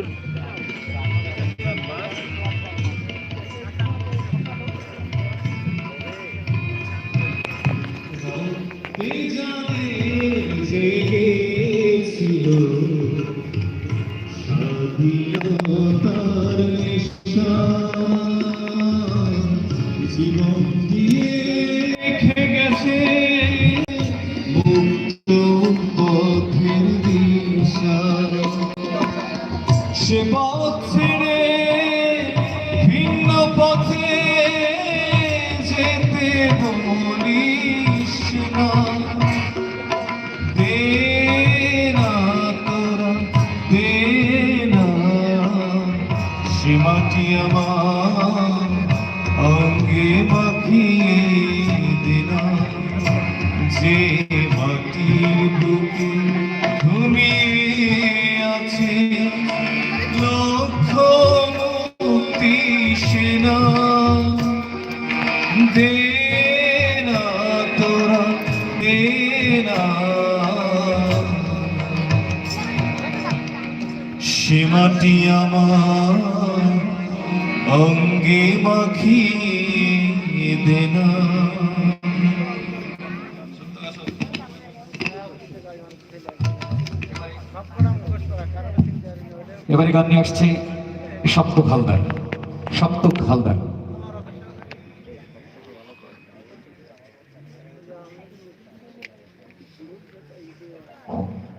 Buyurun. সে পথ ছেড়ে ভিন্ন পথে যেতে বলিস না দে না তোরা, দে না, সে মাটি আমার সীমাটি আমার অঙ্গে মাখিয়ে দেনা এবারে গান নিয়ে আসছে সপ্ত হালদার সপ্ত হালদার। আমি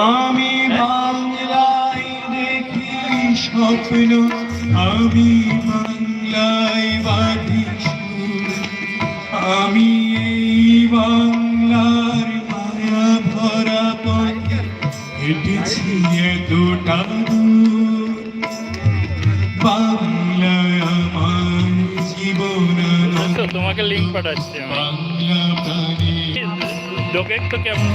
আমি বাংলায় দেখি স্বপ্ন আমি বাংলায় বাঁধি আমি এই বাংলার মায়া ভরা পথে হেঁটেছি এতটা দূর। বাংলা আমার জীবন তো তোমাকে লিঙ্ক পাঠাচ্ছি বাংলা প্রাণী ডোকেক তো কেমন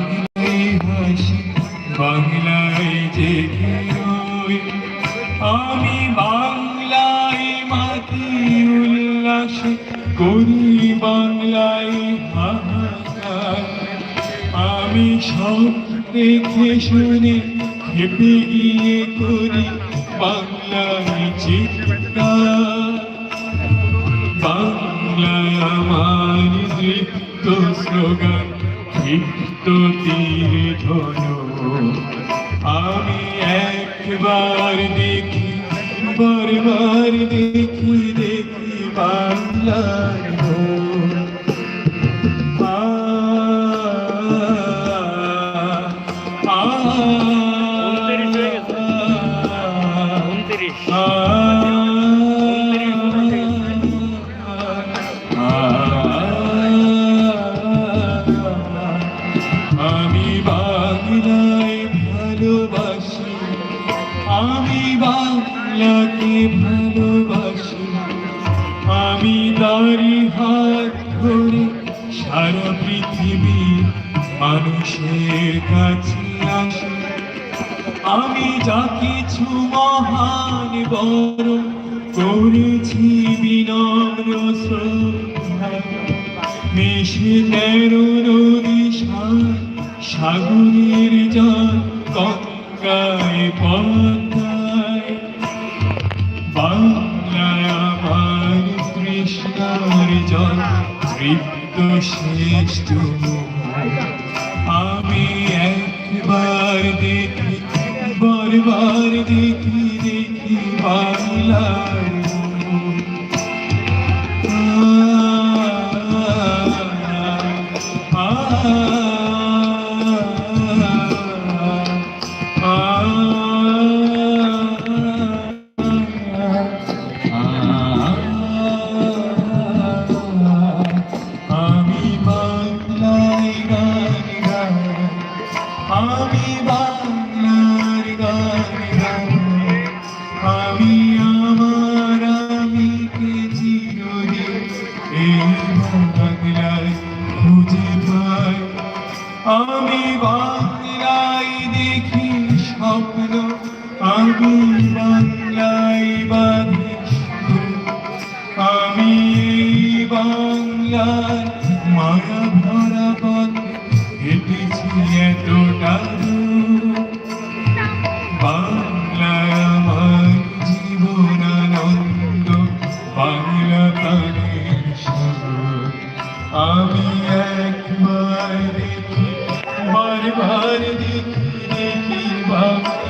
বাংলায় আমি বাংলায় মাটি উল্লাস করি বাংলায় হাহাকার। আমি সব দেখে শুনে খেপে গিয়ে করি বাংলায় চিৎকার। বাংলা আমার নৃত্য স্লোগান ক্ষিপ্ত তীর ধনু আমি একবার দেখি বারবার দেখি দেখি বাংলার বাংলাকে ভালোবাসি। আমি তারি হাত ধরে সারা পৃথিবী মানুষের কাছে আসি। আমি যা কিছু মহান বড় করেছি বিনম্র শ্রদ্ধা। মিশে তেরো নদী সাগরের জল গঙ্গায় পদ্মায় কৃষ্ণার জল তৃপ্ত একবার দেখি বারবার দেখি দেখি বাংলার আমি বাংলায় সুর। আমি বাংলার মায়া ভরা পথ হেঁটেছি এতটা। বাংলা আমার জীবন আনন্দ বাংলা প্রাণের সাগর আমি একবার দেখি বারবার দেখি দেখি বাংলার